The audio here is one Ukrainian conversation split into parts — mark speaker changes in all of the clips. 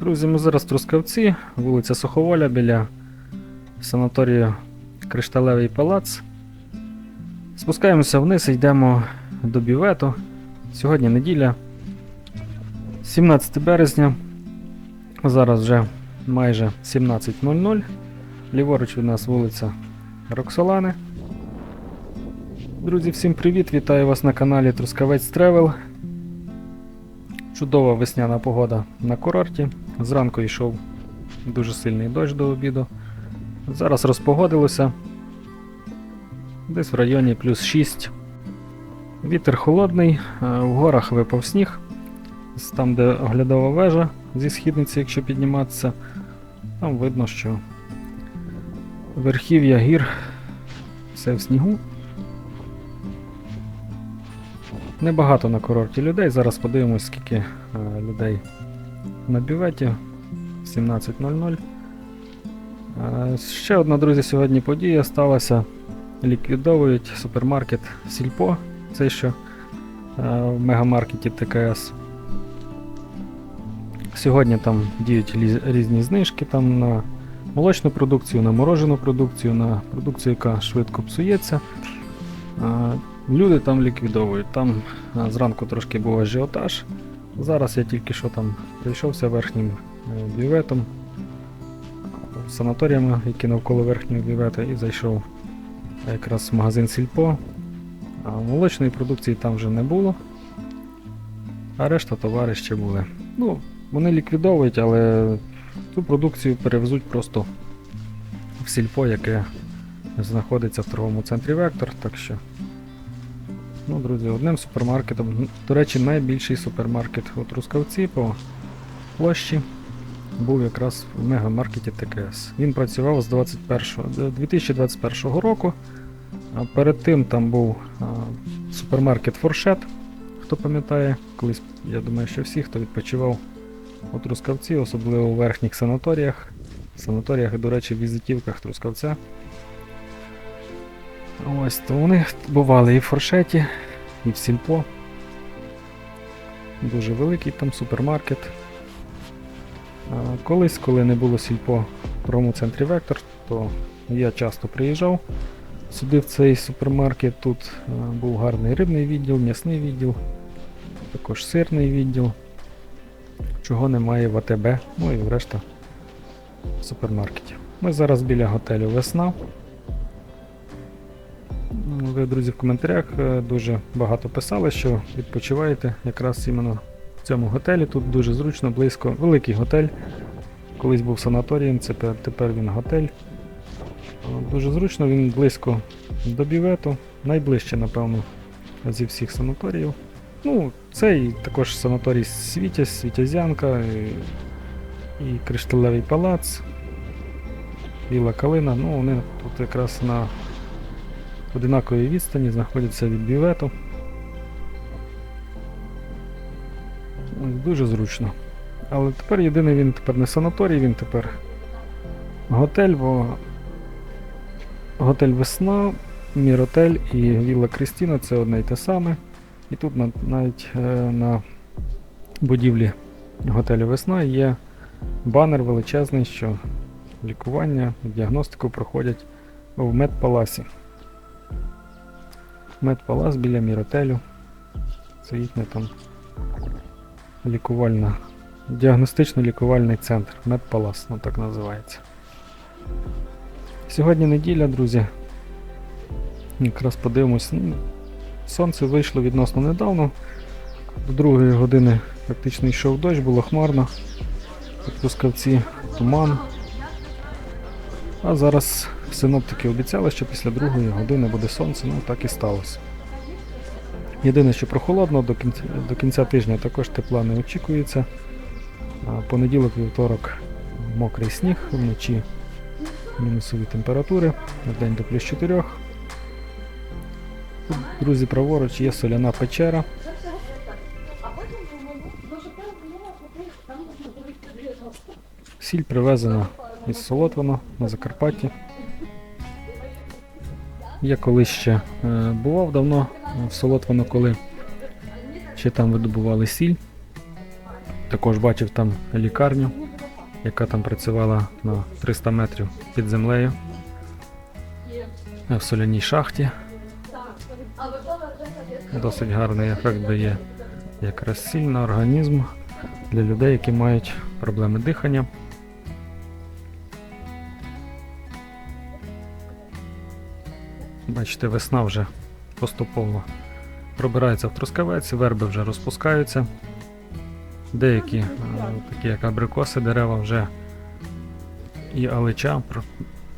Speaker 1: Друзі, ми зараз в Трускавці, вулиця Суховоля біля санаторію Кришталевий палац. Спускаємося вниз і йдемо до бювету. Сьогодні неділя, 17 березня. Зараз вже майже 17.00. Ліворуч від нас вулиця Роксолани. Друзі, всім привіт! Вітаю вас на каналі Трускавець Тревел. Чудова весняна погода на курорті. Зранку йшов дуже сильний дощ до обіду. Зараз розпогодилося. Десь в районі плюс 6. Вітер холодний, е, в горах випав сніг. Там, де оглядова вежа зі східниці, якщо підніматися, там видно, що верхів'я гір все в снігу. Небагато на курорті людей. Зараз подивимось, скільки е, людей на бюветі. 17.00. Е, ще одна, друзі, сьогодні подія сталася. Ліквідовують супермаркет Сільпо. Це що в мегамаркеті ТКС. Сьогодні там діють різні знижки там на молочну продукцію, на морожену продукцію, на продукцію, яка швидко псується. Люди там ліквідовують. Там зранку трошки був ажіотаж. Зараз я тільки що там прийшовся верхнім е, бюветом, санаторіями, які навколо верхнього бювета, і зайшов якраз в магазин Сільпо. А молочної продукції там вже не було. А решта товари ще були. Ну, вони ліквідовують, але цю продукцію перевезуть просто в сільпо, яке знаходиться в торговому центрі Вектор. Так що Ну, друзі, одним супермаркетом. До речі, найбільший супермаркет у Трускавці по площі був якраз в мегамаркеті ТКС. Він працював з 21, 2021 року. Перед тим там був супермаркет Форшет. Хто пам'ятає, колись, я думаю, що всі, хто відпочивав у Трускавці, особливо у верхніх санаторіях. Санаторіях і, до речі, візитівках Трускавця. Ось, то вони бували і в форшеті, і в сільпо. Дуже великий там супермаркет. Колись, коли не було сільпо в торговому центрі Вектор, то я часто приїжджав сюди в цей супермаркет. Тут був гарний рибний відділ, м'ясний відділ, також сирний відділ. Чого немає в АТБ, ну і в решта супермаркетів. Ми зараз біля готелю Весна. Ви, друзі, в коментарях е, дуже багато писали, що відпочиваєте якраз іменно в цьому готелі. Тут дуже зручно, близько. Великий готель. Колись був санаторієм, це тепер він готель. Е, Дуже зручно, він близько до бівету. Найближче, напевно, зі всіх санаторіїв. Ну, це також санаторій Світязь, Світязянка, і, і Кришталевий палац, Біла Калина. Ну, вони тут якраз на в одинаковій відстані знаходяться від бювету. Дуже зручно. Але тепер єдиний він тепер не санаторій, він тепер готель, бо готель Весна, Міротель і Вілла Крістіна це одне й те саме. І тут навіть е, на будівлі готелю Весна є банер величезний, що лікування, діагностику проходять в медпаласі. Медпалас біля Міротелю. Це їхня там лікувальна, діагностично-лікувальний центр. Медпалас, ну так називається. Сьогодні неділя, друзі. Якраз подивимось. Ну, сонце вийшло відносно недавно. До другої години практично йшов дощ, було хмарно. В туман. А зараз синоптики обіцяли, що після другої години буде сонце, ну так і сталося. Єдине, що прохолодно, до кінця, до кінця тижня також тепла не очікується. Понеділок, вівторок мокрий сніг, вночі мінусові температури, в день до плюс 4. Тут, друзі, праворуч є соляна печера. Сіль привезена із Солотвина на Закарпатті. Я колись ще е, бував давно в Солотвино, коли ще там видобували сіль. Також бачив там лікарню яка там працювала на 300 метрів під землею в соляній шахті. Досить гарний ефект дає якраз сіль на організм для людей, які мають проблеми дихання. Бачите, весна вже поступово пробирається в трускавець, верби вже розпускаються. Деякі, е, такі як абрикоси, дерева вже і алича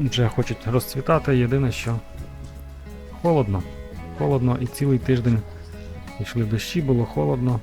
Speaker 1: вже хочуть розцвітати. Єдине, що холодно. Холодно і цілий тиждень йшли дощі, було холодно.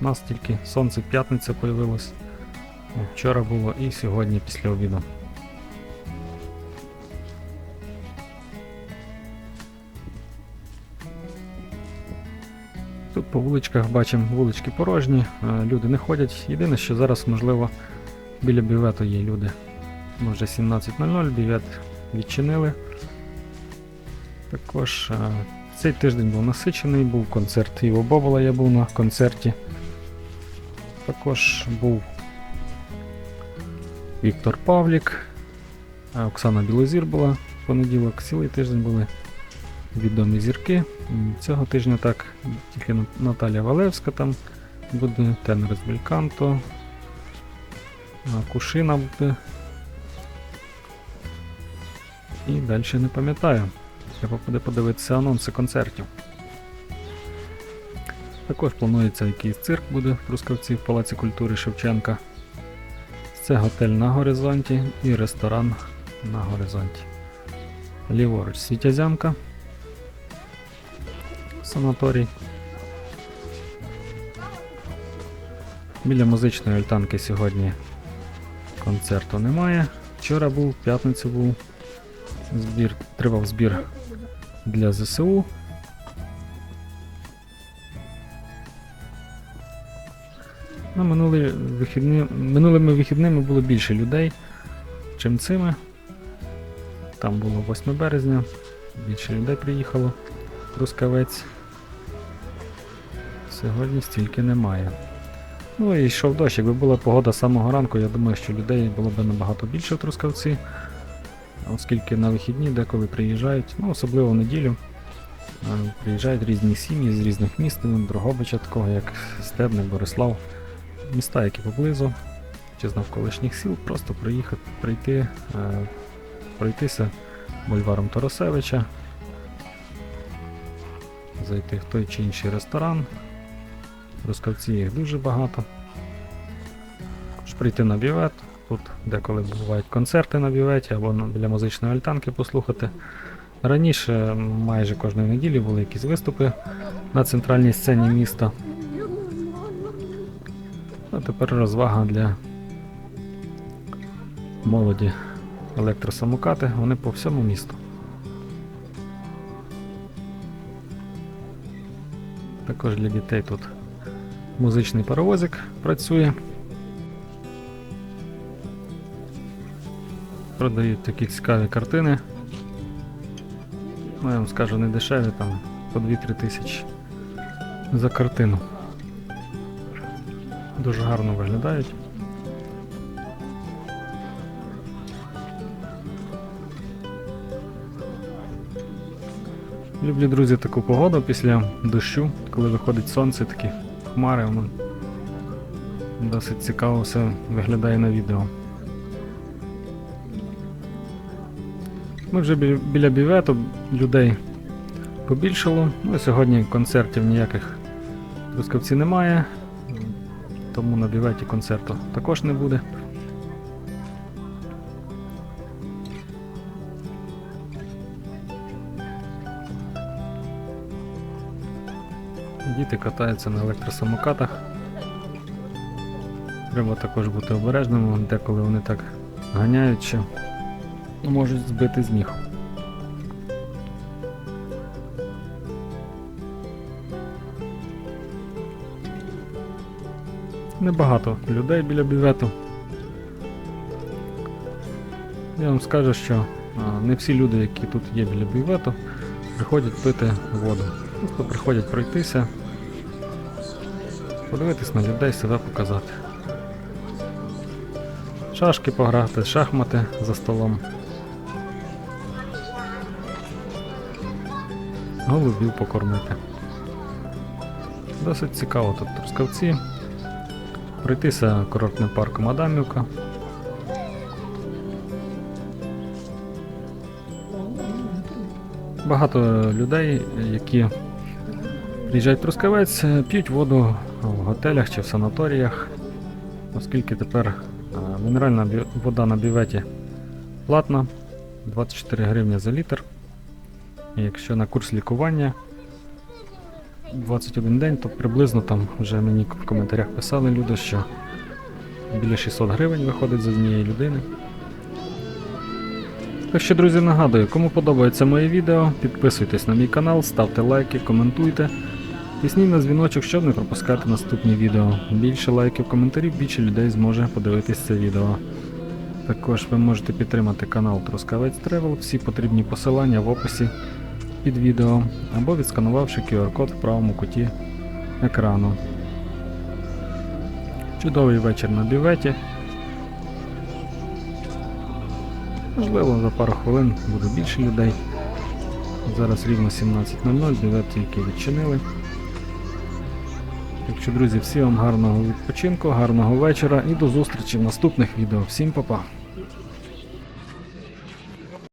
Speaker 1: У нас тільки сонце п'ятниця появилось. Вчора було і сьогодні після обіду. По вуличках бачимо вулички порожні, е, люди не ходять. Єдине, що зараз, можливо, біля бювету є люди. Ну, Вже 17.00, бювет відчинили. Також е, цей тиждень був насичений, був концерт Іво Бобола, я був на концерті. Також був Віктор Павлік, е, Оксана Білозір була в понеділок, цілий тиждень були відомі зірки. Цього тижня так, тільки Нат- Наталя Валевська там буде, тенор з Бельканто, Кушина буде. І далі не пам'ятаю. Треба буде подивитися анонси концертів. Також планується якийсь цирк буде в Трускавці в Палаці культури Шевченка. Це готель на горизонті і ресторан на горизонті. Ліворуч Світязянка. Санаторій. Біля музичної альтанки сьогодні концерту немає. Вчора був, в п'ятницю був збір, тривав збір для ЗСУ. На минулі вихідні, минулими вихідними було більше людей, чим цими. Там було 8 березня, більше людей приїхало. Трускавець. Сьогодні стільки немає. Ну і йшов дощ, якби була погода з самого ранку, я думаю, що людей було б набагато більше в Трускавці. Оскільки на вихідні деколи приїжджають, ну особливо в неділю, е, приїжджають різні сім'ї з різних міст, ну, Дрогобича, такого як Стебник, Борислав, міста, які поблизу, чи з навколишніх сіл, просто приїхати, прийти, е, пройтися бульваром Тарасевича, зайти в той чи інший ресторан. В Рускавці їх дуже багато. Також прийти на бювет. Тут деколи бувають концерти на бюветі або біля музичної альтанки послухати. Раніше майже кожної неділі були якісь виступи на центральній сцені міста. А тепер розвага для молоді електросамокати, вони по всьому місту. Також для дітей тут музичний паровозик працює. Продають такі цікаві картини. Ну, я вам скажу, не дешеві, там по 2-3 тисячі за картину. Дуже гарно виглядають. Люблю, друзі, таку погоду після дощу, коли виходить сонце, такі хмари, воно досить цікаво все виглядає на відео. Ми вже біля бівету людей побільшало. Ну сьогодні концертів ніяких Трускавці немає, тому на біветі концерту також не буде. Діти катаються на електросамокатах. Треба також бути обережним, деколи вони так ганяють, що можуть збити з ніг. Небагато людей біля бювету. Я вам скажу, що не всі люди, які тут є біля бювету, приходять пити воду. Просто приходять пройтися, подивитись на людей, себе показати. шашки пограти, шахмати за столом. Голубів покормити. Досить цікаво тут трускавці. Пройтися курортним парком Адамівка. Багато людей, які приїжджають в Трускавець, п'ють воду в готелях чи в санаторіях, оскільки тепер мінеральна вода на бюветі платна 24 гривні за літр. І якщо на курс лікування 21 день, то приблизно там вже мені в коментарях писали люди, що біля 600 гривень виходить за однієї людини. Так що, друзі, нагадую, кому подобається моє відео, підписуйтесь на мій канал, ставте лайки, коментуйте. Тисніть на дзвіночок, щоб не пропускати наступні відео. Більше лайків, коментарів, більше людей зможе подивитись це відео. Також ви можете підтримати канал Трускавець Тревел, всі потрібні посилання в описі під відео або відсканувавши QR-код в правому куті екрану. Чудовий вечір на бюветі. Можливо, за пару хвилин буде більше людей. Зараз рівно 17.00, бювет тільки відчинили. Так що, друзі, всім вам гарного відпочинку, гарного вечора і до зустрічі в наступних відео. Всім па-па!